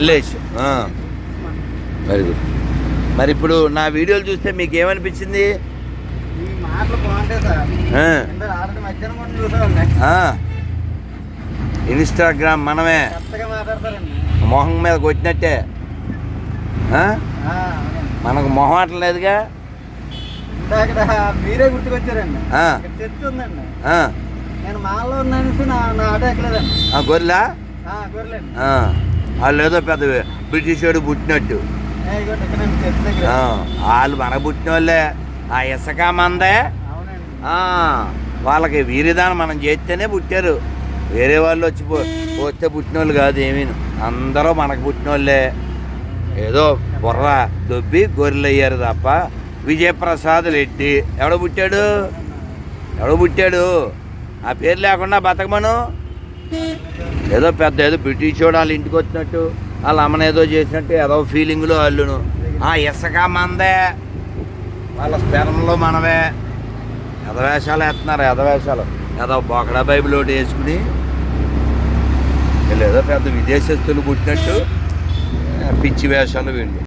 Village. Very good మరి ఇప్పుడు నా వీడియోలు చూస్తే మీకు ఏమనిపించింది. ఇన్స్టాగ్రామ్ మనమే. మొహం మీద కొట్టినట్టే. మనకు మొహం అట్లేదుగా మీరే గుర్తుకొచ్చారండి. చర్చ ఉందండి. ఆ, నేను మాల్లో ఉన్నానేసి నా నా ఆటో ఎక్కలేదండి. ఆ, గొర్రెలా? గొర్రెలండి. ఆ, వాళ్ళు ఏదో పెద్ద బ్రిటిష్ వాడు పుట్టినట్టు. వాళ్ళు మన పుట్టిన వాళ్ళే ఆ ఇసుక మందే. వాళ్ళకి వీరిదానం మనం చేస్తేనే పుట్టారు. వేరే వాళ్ళు వచ్చి పోతే పుట్టిన వాళ్ళు కాదు ఏమీ అందరూ మనకు పుట్టిన వాళ్ళే ఏదో బుర్ర దొబ్బి గొర్రెలు అయ్యారు తప్ప విజయప్రసాద్ రెడ్డి. ఎవడ పుట్టాడు? ఎవడ పుట్టాడు? ఆ పేరు లేకుండా బతకమను? ఏదో పెద్ద ఏదో బ్రిటిష్ వాడు వాళ్ళ ఇంటికి వచ్చినట్టు వాళ్ళ అమ్మని ఏదో చేసినట్టు ఏదో ఫీలింగ్లో వాళ్ళును ఆ ఇసుక మందే. వాళ్ళ స్పెరంలో మనమే. ఎదవేషాలు వేస్తున్నారు ఎదవేషాలు ఏదో బొకడా బైబిల్ ఒకటి వేసుకుని వీళ్ళు ఏదో పెద్ద విదేశస్తులు పుట్టినట్టు పిచ్చి వేషాలు వీళ్ళు.